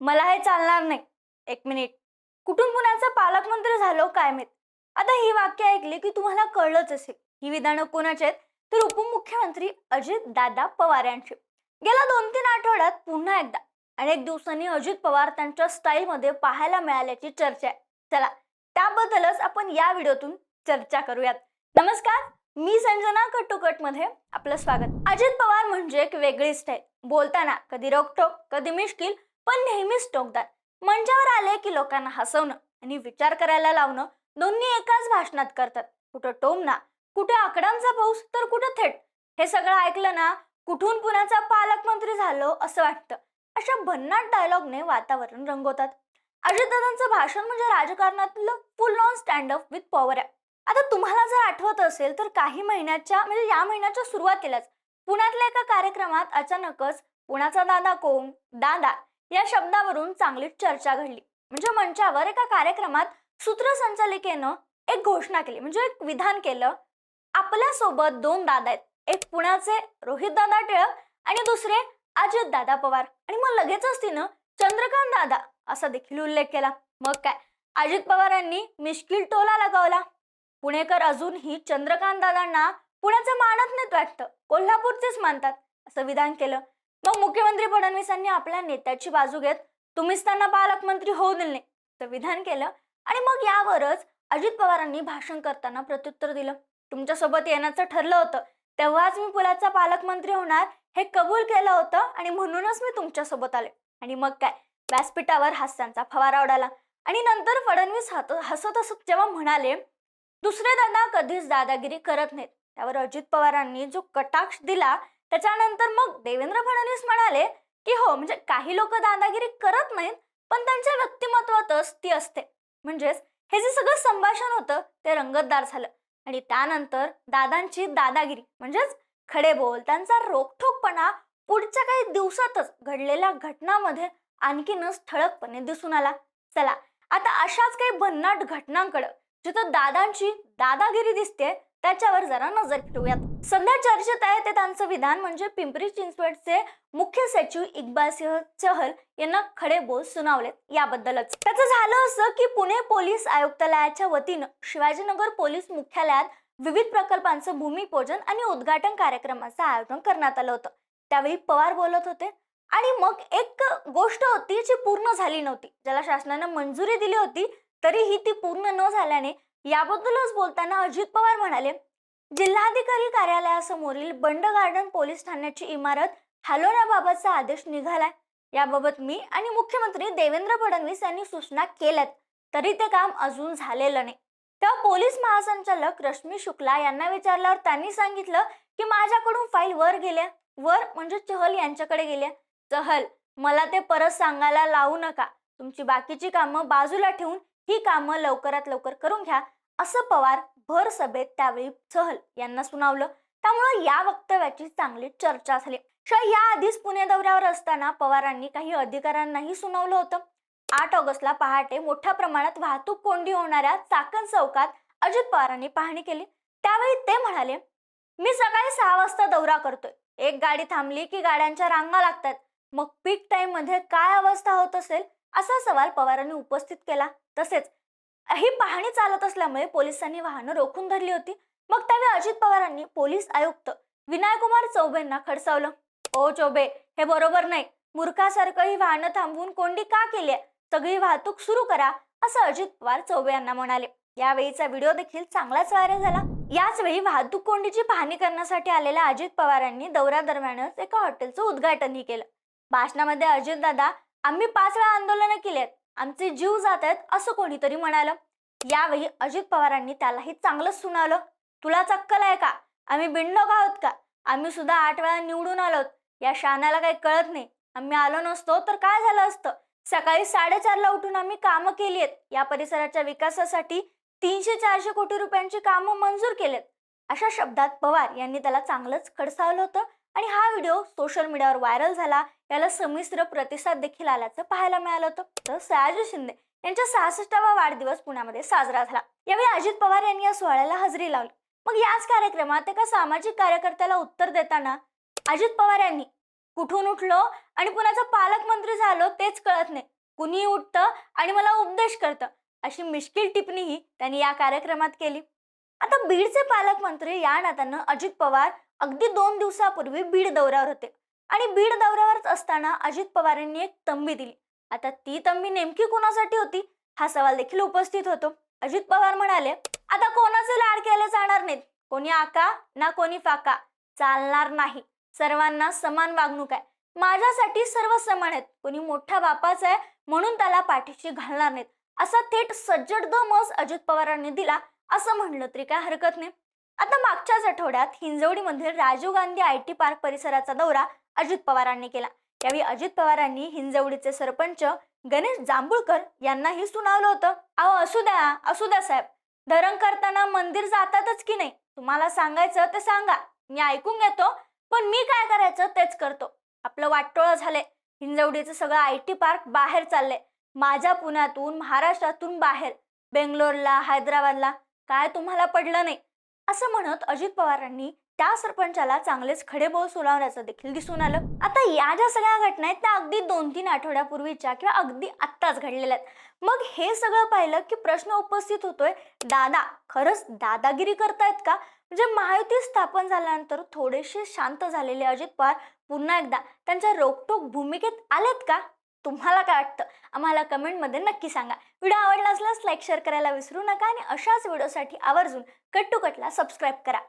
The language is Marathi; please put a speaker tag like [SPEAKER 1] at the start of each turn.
[SPEAKER 1] मला हे चालणार नाही. एक मिनिट. कुठून पुण्याचा पालकमंत्री झालो काय माहीत? आता ही वाक्य ऐकली की तुम्हाला कळलंच असेल. ही विधानं कोणाची आहेत? तर उपमुख्यमंत्री अजित दादा पवार यांची. गेल्या दोन तीन आठवड्यात पुन्हा एकदा अनेक दिवसांनी अजित पवार त्यांच्या स्टाईलमध्ये पाहायला मिळाल्याची चर्चा आहे. चला त्याबद्दलच आपण या व्हिडिओतून चर्चा करूयात. नमस्कार मी संजना कटोकटमध्ये आपलं स्वागत. अजित पवार म्हणजे एक वेगळी स्टाईल. बोलताना कधी रोखटोक कधी मिश्किल पण नेहमीच टोकदार. मंचावर आले की लोकांना हसवणं आणि विचार करायला लावणं दोन्ही एकाच भाषणात करतात. कुठं टोमना कुठे आकडांचा पाऊस तर कुठं थेट. हे सगळं ऐकलं ना कुठून पुण्याचा पालकमंत्री झालो असं वाटतं. अशा भन्नाट डायलॉगने वातावरण रंगवतात. अजितदादांचं भाषण म्हणजे राजकारणातलं full on stand up with power आहे. आता तुम्हाला जर आठवत असेल तर काही महिन्याच्या म्हणजे या महिन्याच्या सुरुवातीलाच पुण्यातल्या एका कार्यक्रमात अचानकच पुण्याचा दादा कोण? दादा. या शब्दावरून चांगलीच चर्चा घडली. म्हणजे मंचावर एका कार्यक्रमात सूत्रसंचालिकेनं एक घोषणा केली. म्हणजे एक विधान केलं आपल्यासोबत दोन दादा आहेत. एक पुण्याचे रोहित दादा टिळक आणि दुसरे अजित दादा पवार. आणि मग लगेचच तिनं चंद्रकांत दादा असा देखील उल्लेख केला. मग काय? अजित पवारांनी मिश्किल टोला लगावला. पुणेकर अजूनही चंद्रकांत दादांना पुण्याचं मानत नाहीत वाटतं. कोल्हापूरचेच मानतात असं विधान केलं. मग मुख्यमंत्री फडणवीसांनी आपल्या नेत्याची बाजू घेत तुम्हीच त्यांना पालकमंत्री होऊ दिले नाही विधान केलं आणि मग यावरच अजित पवारांनी भाषण करताना प्रत्युत्तर दिलं. तुमच्यासोबत येण्याचं ठरलं होतं तेव्हाच मी पुलाचा पालकमंत्री होणार हे कबूल केलं होतं आणि म्हणूनच मी तुमच्यासोबत आले. आणि मग काय? व्यासपीठावर हास्यांचा फवारा उडाला आणि नंतर फडणवीस हसत हसत जेव्हा म्हणाले दुसरे दादा कधीच दादागिरी करत नाहीत. त्यावर अजित पवारांनी जो कटाक्ष दिला त्याच्यानंतर मग देवेंद्र फडणवीस म्हणाले की हो म्हणजे काही लोक दादागिरी करत नाहीत पण त्यांच्या व्यक्तिमत्वातच ती असते. म्हणजेच हे जे सगळं संभाषण होतं ते रंगतदार झालं. आणि त्यानंतर दादांची दादागिरी म्हणजेच खडे बोल त्यांचा रोखठोकपणा पुढच्या काही दिवसातच घडलेल्या घटनामध्ये आणखीनच ठळकपणे दिसून आला. चला आता अशाच काही भन्नाट घटनांकडे जिथं दादांची दादागिरी दिसते त्याच्यावर जरा नजर फिरवूयात. सध्या चर्चेत आहे ते त्यांचं विधान म्हणजे पिंपरी चिंचवडचे मुख्य सचिव इक्बाल सिंह चहल यांना खडे बोल सुनावलेत. याबद्दलच त्याचं झालं असं की पुणे पोलीस आयुक्तालयाच्या वतीनं शिवाजीनगर पोलीस मुख्यालयात विविध प्रकल्पांचं भूमिपूजन आणि उद्घाटन कार्यक्रमाचं आयोजन करण्यात आलं होतं. त्यावेळी पवार बोलत होते आणि मग एक गोष्ट होती जी पूर्ण झाली नव्हती. ज्याला शासनानं मंजुरी दिली होती तरीही ती पूर्ण न झाल्याने याबद्दलच बोलताना अजित पवार म्हणाले जिल्हाधिकारी कार्यालयासमोरील बंड गार्डन पोलीस ठाण्याची इमारत हलवण्याबाबतचा आदेश निघालाय. याबाबत मी आणि मुख्यमंत्री देवेंद्र फडणवीस यांनी सूचना केल्यात तरी ते काम अजून झालेलं नाही. तेव्हा पोलीस महासंचालक रश्मी शुक्ला यांना विचारल्यावर त्यांनी सांगितलं की माझ्याकडून फाईल वर गेल्या. वर म्हणजे चहल यांच्याकडे गेल्या. चहल मला ते परत सांगायला लावू नका. तुमची बाकीची कामं बाजूला ठेवून ही कामं लवकरात लवकर करून घ्या असं पवार भर सभेत त्यावेळी चहल यांना सुनावलं. त्यामुळे या वक्तव्याची चांगली चर्चा झाली. शिवाय या आधीच पुणे दौऱ्यावर असताना पवारांनी काही अधिकाऱ्यांनाही सुनावलं होतं. आठ ऑगस्टला पहाटे मोठ्या प्रमाणात वाहतूक कोंडी होणाऱ्या चाकण चौकात अजित पवारांनी पाहणी केली. त्यावेळी ते म्हणाले मी सकाळी सहा वाजता दौरा करतोय. एक गाडी थांबली की गाड्यांच्या रांगा लागतात. मग पीक टाइममध्ये काय अवस्था होत असेल असा सवाल पवारांनी उपस्थित केला. तसेच ही पाहणी चालत असल्यामुळे पोलिसांनी वाहनं रोखून धरली होती. मग त्यावेळी अजित पवारांनी पोलीस आयुक्त विनायकुमार चौबेंना खडसावलं. ओ चौबे हे बरोबर नाही. मूर्खासारखं ही वाहनं थांबवून कोंडी का केली सगळी वाहतूक सुरू करा असं अजित पवार चौबे यांना म्हणाले. यावेळीचा व्हिडिओ देखील चांगलाच व्हायरल झाला. याच वेळी वाहतूक कोंडीची पाहणी करण्यासाठी आलेल्या अजित पवारांनी दौऱ्यादरम्यानच एका हॉटेलचं उद्घाटनही केलं. भाषणामध्ये अजित दादा आम्ही पाच वेळा आंदोलनं केलेत. आमचे जीव जात आहेत असं कोणीतरी म्हणालं. यावेळी अजित पवारांनी त्यालाही चांगलंच सुनावलं. तुला चक्कल आहे का? आम्ही बिंडोक आहोत का? आम्ही सुद्धा आठ वेळा निवडून आलोत. या शानाला काही कळत नाही. आम्ही आलो नसतो तर काय झालं असतं? सकाळी साडेचारला उठून आम्ही कामं केली आहेत या परिसराच्या विकासासाठी तीनशे चारशे कोटी रुपयांची कामं मंजूर केलेत. अशा शब्दात पवार यांनी त्याला चांगलंच खडसावलं होतं. आणि हा व्हिडिओ सोशल मीडियावर व्हायरल झाला. याला संमिश्र प्रतिसाद देखील आल्याचं पाहायला मिळालं होतं. तर सयाजी शिंदे यांच्या सहासष्टावा वाढदिवस पुण्यामध्ये साजरा झाला. यावेळी अजित पवार यांनी या सोहळ्याला हजेरी लावली. मग याच कार्यक्रमात एका सामाजिक कार्यकर्त्याला उत्तर देताना अजित पवार यांनी कुठून उठलो आणि पुण्याचा पालकमंत्री झालो तेच कळत नाही. कुणी उठतं आणि मला उपदेश करतं. अशी मिश्किल टिप्पणीही त्यांनी या कार्यक्रमात केली. आता बीडचे पालकमंत्री या नात्यानं अजित पवार अगदी दोन दिवसापूर्वी बीड दौऱ्यावर होते. आणि बीड दौऱ्यावरच असताना अजित पवारांनी एक तंबी दिली. आता ती तंबी नेमकी कोणासाठी होती? हा सवाल देखील उपस्थित होतो. अजित पवार म्हणाले आता कोणाचे लाड केले जाणार नाहीत? कोणी आका ना कोणी फाका? चालणार नाही. सर्वांना समान वागणूक आहे. माझ्यासाठी सर्व समान आहेत. कोणी मोठा बापाचा आहे म्हणून त्याला पाठीशी घालणार नाहीत. असा थेट सज्जड दमच अजित पवारांनी दिला असं म्हणलं तरी काय हरकत नाही. आता मागच्याच आठवड्यात हिंजवडीमधील Rajiv Gandhi I T park परिसराचा दौरा अजित पवारांनी केला. यावेळी अजित पवारांनी हिंजवडीचे सरपंच गणेश जांभूळकर यांनाही सुनावलं होतं. अहो असू द्या असू द्या साहेब. धरण करताना मंदिर जातातच की नाही? तुम्हाला सांगायचं ते सांगा. मी ऐकून घेतो पण मी काय करायचं तेच करतो. आपलं वाटोळं झालंय. हिंजवडीचं सगळं आय टी पार्क बाहेर चाललंय. माझ्या पुण्यातून महाराष्ट्रातून बाहेर. बेंगलोरला हैदराबादला. काय तुम्हाला पडलं नाही? असं म्हणत अजित पवारांनी त्या सरपंचाला चांगलेच खडेबोल सुनावण्याचं देखील दिसून आलं. आता या ज्या सगळ्या घटना आहेत त्या अगदी दोन तीन आठवड्यापूर्वीच्या किंवा अगदी आत्ताच घडलेल्या आहेत. मग हे सगळं पाहिलं की प्रश्न उपस्थित होतोय दादा खरंच दादागिरी करतायत का? म्हणजे महायुती स्थापन झाल्यानंतर थोडेसे शांत झालेले अजित पवार पुन्हा एकदा त्यांच्या रोकटोक भूमिकेत आलेत का? तुम्हाला काय वाटतं? आम्हाला कमेंटमध्ये नक्की सांगा. व्हिडिओ आवडला असल्यास लाईक शेअर करायला विसरू नका आणि अशाच व्हिडिओसाठी आवर्जून कट टू कटला सबस्क्राईब करा.